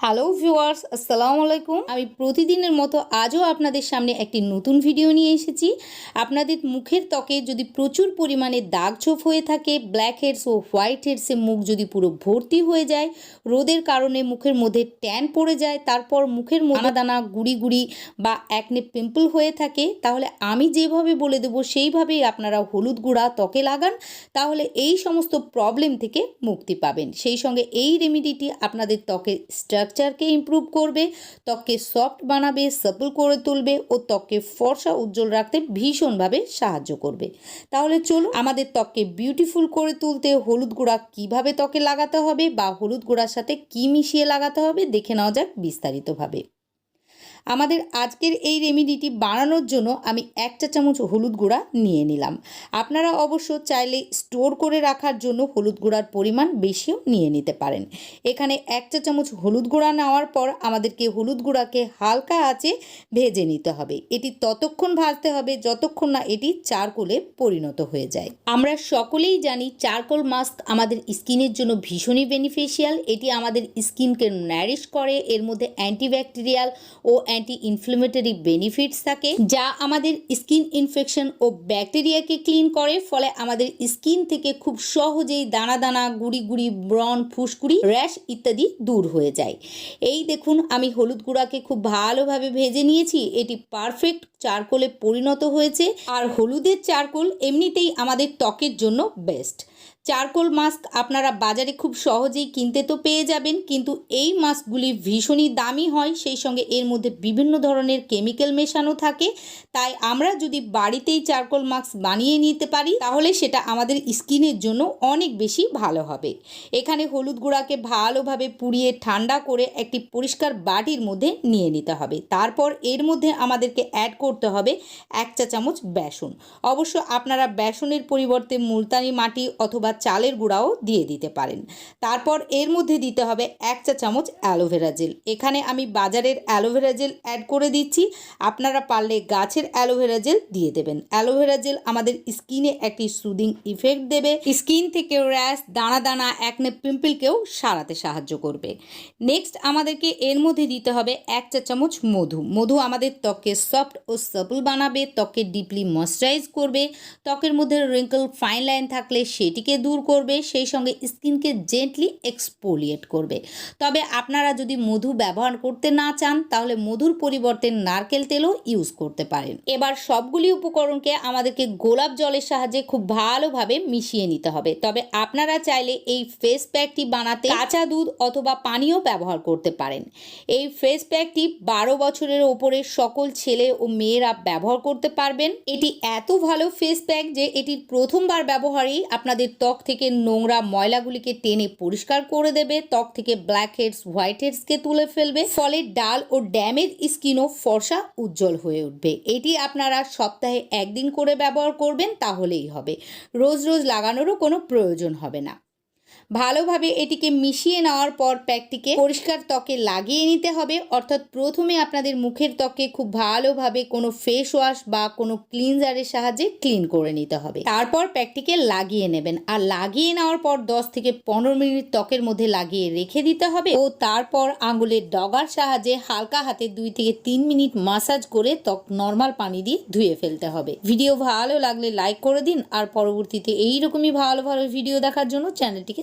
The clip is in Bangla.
হ্যালো ভিউয়ার্স আসসালামু আলাইকুম আমি প্রতিদিনের মতো আজও আপনাদের সামনে একটি নতুন ভিডিও নিয়ে এসেছি। আপনাদের মুখের ত্বকে যদি প্রচুর পরিমাণে দাগ ছোপ হয়ে থাকে ব্ল্যাক হেডস ও হোয়াইট হেডসে মুখ যদি পুরো ভর্তি হয়ে যায়, রোদের কারণে মুখের মধ্যে ট্যান পড়ে যায়, তারপর মুখের দানা দানা, গুড়ি গুড়ি বা একনে পিম্পল হয়ে থাকে, তাহলে আমি যেভাবে বলে দেবো, সেইভাবেই আপনারা হলুদ গুঁড়া ত্বকে লাগান, তাহলে এই সমস্ত প্রবলেম থেকে মুক্তি পাবেন। সেই সঙ্গে এই রেমিডিটি আপনাদের ত্বকের স্ট্রাকচারকে ইম্প্রুভ করবে, ত্বককে সফট বানাবে সাপল করে তুলবে ও ত্বককে ফর্সা উজ্জ্বল রাখতে ভীষণভাবে সাহায্য করবে। তাহলে চলুন আমাদের ত্বককে বিউটিফুল করে তুলতে হলুদ গুঁড়া কীভাবে ত্বকে লাগাতে হবে বা হলুদ গুঁড়ার সাথে কী মিশিয়ে লাগাতে হবে, দেখে নেওয়া যাক বিস্তারিতভাবে। আমাদের আজকের এই রেমিডিটি বানানোর জন্য আমি এক চা চামচ হলুদ গুঁড়া নিয়ে নিলাম। আপনারা অবশ্য চাইলে স্টোর করে রাখার জন্য হলুদ গুঁড়ার পরিমাণ বেশিও নিয়ে নিতে পারেন। এখানে এক চা চামচ হলুদ গুঁড়া নেওয়ার পর আমাদেরকে হলুদ গুঁড়াকে হালকা আঁচে ভেজে নিতে হবে। এটি ততক্ষণ ভাজতে হবে যতক্ষণ না এটি চারকোলে পরিণত হয়ে যায়। আমরা সকলেই জানি চারকোল মাস্ক আমাদের স্কিনের জন্য ভীষণই বেনিফিশিয়াল এটি আমাদের স্কিনকে ন্যারিশ করে, এর মধ্যে অ্যান্টিব্যাকটেরিয়াল ও অ্যান্টি ইনফ্লেমেটরি বেনিফিটস থাকে, যা আমাদের স্কিন ইনফেকশন ও ব্যাকটেরিয়াকে ক্লিন করে, ফলে আমাদের স্কিন থেকে খুব সহজেই দানা দানা, গুড়ি গুড়ি, ব্রণ, ফুসকুড়ি র্যাশ ইত্যাদি দূর হয়ে যায়। এই দেখুন, আমি হলুদ গুঁড়াকে খুব ভালোভাবে ভেজে নিয়েছি, এটি পারফেক্ট চারকোলে পরিণত হয়েছে, আর হলুদের চারকোল এমনিতেই আমাদের ত্বকের জন্য বেস্ট চারকোল মাস্ক আপনারা বাজারে খুব সহজেই কিনতে তো পেয়ে যাবেন, কিন্তু এই মাস্কগুলি ভীষণই দামি হয়, সেই সঙ্গে এর মধ্যে বিভিন্ন ধরনের কেমিক্যাল মেশানো থাকে। তাই আমরা যদি বাড়িতেই চারকোল মাস্ক বানিয়ে নিতে পারি, তাহলে সেটা আমাদের স্কিনের জন্য অনেক বেশি ভালো হবে। এখানে হলুদ গুঁড়াকে ভালোভাবে পুড়িয়ে ঠান্ডা করে একটি পরিষ্কার বাটির মধ্যে নিয়ে নিতে হবে। তারপর এর মধ্যে আমাদেরকে অ্যাড করতে হবে এক চা চামচ বেসন। অবশ্য আপনারা বেসনের পরিবর্তে মুলতানি মাটি অথবা চালের গুঁড়াও দিয়ে দিতে পারেন। তারপর এর মধ্যে দিতে হবে এক চা চামচ অ্যালোভেরা জেল। এখানে আমি বাজারের অ্যালোভেরা জেল অ্যাড করে দিচ্ছি। আপনারা পারলে গাছের অ্যালোভেরা জেল দিয়ে দেবেন। অ্যালোভেরা জেল আমাদের স্কিনে একটি সুদিং ইফেক্ট দেবে। স্কিন থেকে র্যাশ দানা দানা একনে পিম্পলকেও সারাতে সাহায্য করবে। নেক্সট আমাদেরকে এর মধ্যে দিতে হবে এক চা চামচ মধু। মধু আমাদের ত্বককে সফট ও সাপল বানাবে, ত্বককে ডিপলি ময়শ্চারাইজ করবে। ত্বকের মধ্যে রিঙ্কল ফাইন লাইন থাকলে সেটিকে দূর করবে, সেই সঙ্গে স্কিনকে জেন্টলি এক্সপোলিয়েট করবে। তবে আপনারা যদি মধু ব্যবহার করতে না চান, তাহলে মধুর পরিবর্তে নারকেল তেলও ইউজ করতে পারেন। এবার সবগুলি উপকরণকে আমাদেরকে গোলাপ জলের সাহায্যে খুব ভালোভাবে মিশিয়ে নিতে হবে। তবে আপনারা চাইলে এই ফেস প্যাকটি বানাতে কাঁচা দুধ অথবা পানীয় ব্যবহার করতে পারেন। এই ফেস প্যাকটি বারো বছরের ওপরে সকল ছেলে ও মেয়েরা ব্যবহার করতে পারবেন। এটি এত ভালো ফেস প্যাক যে এটির প্রথমবার ব্যবহারেই আপনাদের ত্বক থেকে নোংরা ময়লাগুলিকে টেনে পরিষ্কার করে দেবে। ত্বক থেকে ব্ল্যাক হেডস হোয়াইট হেডসকে তুলে ফেলবে। ফলে ডাল ও ড্যামেজ স্কিনও ফর্সা উজ্জ্বল হয়ে উঠবে। এটি আপনারা সপ্তাহে একদিন করে ব্যবহার করবেন, তাহলেই হবে। রোজ রোজ লাগানোরও কোনো প্রয়োজন হবে না। ভালোভাবে এটিকে মিশিয়ে নেওয়ার পর প্যাকটিকে পরিষ্কার ত্বকে লাগিয়ে নিতে হবে। অর্থাৎ প্রথমে আপনাদের মুখের ত্বকে খুব ভালোভাবে কোনো ফেস ওয়াশ বা কোনো ক্লিনজারের সাহায্যে ক্লিন করে নিতে হবে। তারপর প্যাকটিকে লাগিয়ে নেবেন। আর লাগিয়ে নেওয়ার পর দশ থেকে পনেরো মিনিট ত্বকের মধ্যে লাগিয়ে রেখে দিতে হবে। ও তারপর আঙুলের ডগার সাহায্যে হালকা হাতে দুই থেকে তিন মিনিট মাসাজ করে ত্বক নর্মাল পানি দিয়ে ধুয়ে ফেলতে হবে। ভিডিও ভালো লাগলে লাইক করে দিন। আর পরবর্তীতে এইরকমই ভালো ভালো ভিডিও দেখার জন্য চ্যানেলটিকে